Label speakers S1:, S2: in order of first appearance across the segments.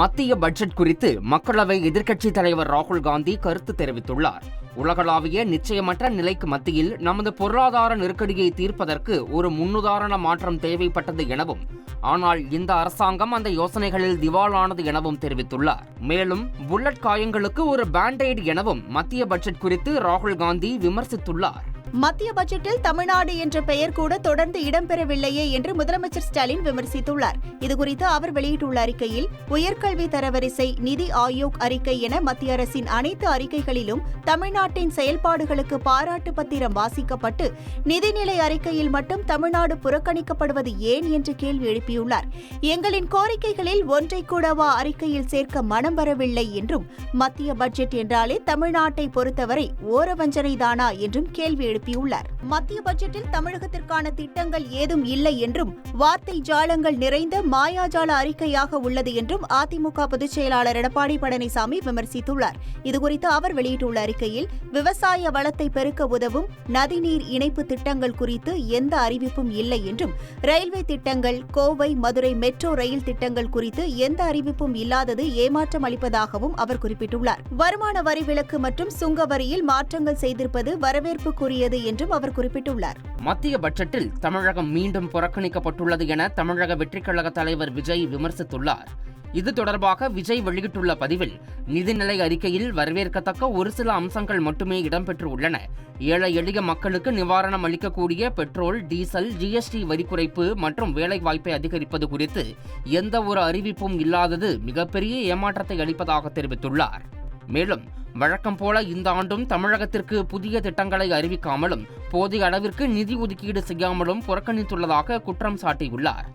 S1: மத்திய பட்ஜெட் குறித்து மக்களவை எதிர்க்கட்சித் தலைவர் ராகுல் காந்தி கருத்து தெரிவித்துள்ளார். உலகளாவிய நிச்சயமற்ற நிலைக்கு மத்தியில் நமது பொருளாதார நெருக்கடியை தீர்ப்பதற்கு ஒரு முன்னுதாரண மாற்றம் தேவைப்பட்டது எனவும் ஆனால் இந்த அரசாங்கம் அந்த யோசனைகளில் திவாலானது எனவும் தெரிவித்துள்ளார். மேலும் புல்லட் காயங்களுக்கு ஒரு பேண்டைடு எனவும் மத்திய பட்ஜெட் குறித்து ராகுல் காந்தி விமர்சித்துள்ளார்.
S2: மத்திய பட்ஜெட்டில் தமிழ்நாடு என்ற பெயர் கூட தொடர்ந்து இடம்பெறவில்லையே என்று முதலமைச்சர் ஸ்டாலின் விமர்சித்துள்ளார். இதுகுறித்து அவர் வெளியிட்டுள்ள அறிக்கையில் உயர்கல்வி தரவரிசை நிதி ஆயோக் அறிக்கை என மத்திய அரசின் அனைத்து அறிக்கைகளிலும் தமிழ்நாடு தமிழ்நாட்டின் செயல்பாடுகளுக்கு பாராட்டு பத்திரம் வாசிக்கப்பட்டு நிதிநிலை அறிக்கையில் மட்டும் தமிழ்நாடு புறக்கணிக்கப்படுவது ஏன் என்று கேள்வி எழுப்பியுள்ளார். எங்களின் கோரிக்கைகளில் ஒன்றை கூடவா அறிக்கையில் சேர்க்க மனம் வரவில்லை என்றும் மத்திய பட்ஜெட் என்றாலே தமிழ்நாட்டை பொறுத்தவரை ஓரவஞ்சனை தானா என்றும் கேள்வி எழுப்பியுள்ளார். மத்திய பட்ஜெட்டில் தமிழகத்திற்கான திட்டங்கள் ஏதும் இல்லை என்றும் வார்த்தை ஜாலங்கள் நிறைந்த மாயாஜால அறிக்கையாக உள்ளது என்றும் அதிமுக பொதுச் செயலாளர் எடப்பாடி பழனிசாமி விமர்சித்துள்ளார். இதுகுறித்து அவர் வெளியிட்டுள்ள அறிக்கையில் விவசாய வளத்தை பெருக்க உதவும் நதிநீர் இணைப்பு திட்டங்கள் குறித்து எந்த அறிவிப்பும் இல்லை என்றும் ரயில்வே திட்டங்கள் கோவை மதுரை மெட்ரோ ரயில் திட்டங்கள் குறித்து எந்த அறிவிப்பும் இல்லாதது ஏமாற்றம் அளிப்பதாகவும் அவர் குறிப்பிட்டுள்ளார். வருமான வரி விலக்கு மற்றும் சுங்க வரியில் மாற்றங்கள் செய்திருப்பது வரவேற்புக்குரியது என்றும் அவர் குறிப்பிட்டுள்ளார்.
S1: மத்திய பட்ஜெட்டில் தமிழகம் மீண்டும் புறக்கணிக்கப்பட்டுள்ளது என தமிழக வெற்றிக் கழக தலைவர் விஜய் விமர்சித்துள்ளார். இது தொடர்பாக விஜய் வெளியிட்டுள்ள பதிவில் நிதிநிலை அறிக்கையில் வரவேற்கத்தக்க ஒரு சில அம்சங்கள் மட்டுமே இடம்பெற்றுள்ளன. ஏழை எளிய மக்களுக்கு நிவாரணம் அளிக்கக்கூடிய பெட்ரோல் டீசல் ஜிஎஸ்டி வரி குறைப்பு மற்றும் வேலைவாய்ப்பை அதிகரிப்பது குறித்து எந்த ஒரு அறிவிப்பும் இல்லாதது மிகப்பெரிய ஏமாற்றத்தை அளிப்பதாக தெரிவித்துள்ளார். மேலும் வழக்கம் போல இந்த ஆண்டும் தமிழகத்திற்கு புதிய திட்டங்களை அறிவிக்காமலும் போதிய அளவிற்கு நிதி ஒதுக்கீடு செய்யாமலும் புறக்கணித்துள்ளதாக குற்றம் சாட்டியுள்ளார்.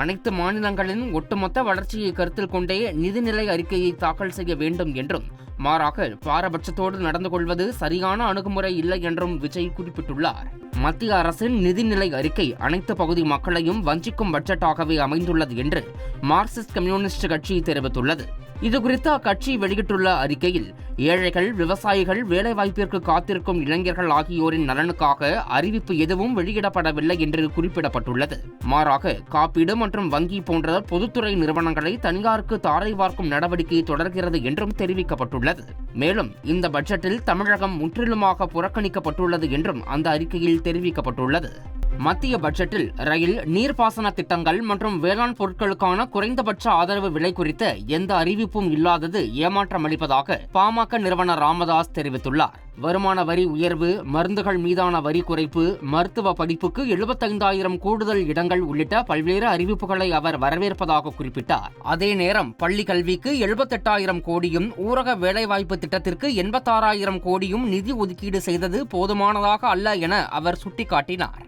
S1: அனைத்து மாநிலங்களின் ஒட்டுமொத்த வளர்ச்சியை கருத்தில் கொண்டே நிதிநிலை அறிக்கையை தாக்கல் செய்ய வேண்டும் என்றும் மாறாக பாரபட்சத்தோடு நடந்து கொள்வது சரியான அணுகுமுறை இல்லை என்றும் விஜய் குறிப்பிட்டுள்ளார். மத்திய அரசின் நிதிநிலை அறிக்கை அனைத்து பகுதி மக்களையும் வஞ்சிக்கும் பட்ஜெட்டாகவே அமைந்துள்ளது என்று மார்க்சிஸ்ட் கம்யூனிஸ்ட் கட்சி தெரிவித்துள்ளது. இதுகுறித்து அக்கட்சி வெளியிட்டுள்ள அறிக்கையில் ஏழைகள் விவசாயிகள் வேலைவாய்ப்பிற்கு காத்திருக்கும் இளைஞர்கள் ஆகியோரின் நலனுக்காக அறிவிப்பு எதுவும் வெளியிடப்படவில்லை என்று குறிப்பிடப்பட்டுள்ளது. மாறாக காப்பீடு மற்றும் வங்கி போன்ற பொதுத்துறை நிறுவனங்களை தனியாருக்கு தாரை வார்க்கும் நடவடிக்கை தொடர்கிறது என்றும் தெரிவிக்கப்பட்டுள்ளது. மேலும் இந்த பட்ஜெட்டில் தமிழகம் முற்றிலுமாக புறக்கணிக்கப்பட்டுள்ளது என்றும் அந்த அறிக்கையில் தெரிவிக்கப்பட்டுள்ளது. மத்திய பட்ஜெட்டில் ரயில் நீர்ப்பாசன திட்டங்கள் மற்றும் வேளாண் பொருட்களுக்கான குறைந்தபட்ச ஆதரவு விலை குறித்த எந்த அறிவிப்பும் இல்லாதது ஏமாற்றம் அளிப்பதாக பாமக நிறுவனர் ராமதாஸ் தெரிவித்துள்ளார். வருமான வரி உயர்வு மருந்துகள் மீதான வரி குறைப்பு மருத்துவ படிப்புக்கு எழுபத்தைந்தாயிரம் கூடுதல் இடங்கள் உள்ளிட்ட பல்வேறு அறிவிப்புகளை அவர் வரவேற்பதாக குறிப்பிட்டார். அதே நேரம் பள்ளி கல்விக்கு எழுபத்தெட்டாயிரம் கோடியும் ஊரக வேலைவாய்ப்பு திட்டத்திற்கு எண்பத்தாறாயிரம் கோடியும் நிதி ஒதுக்கீடு செய்தது போதுமானதாக அல்ல என அவர் சுட்டிக்காட்டினார்.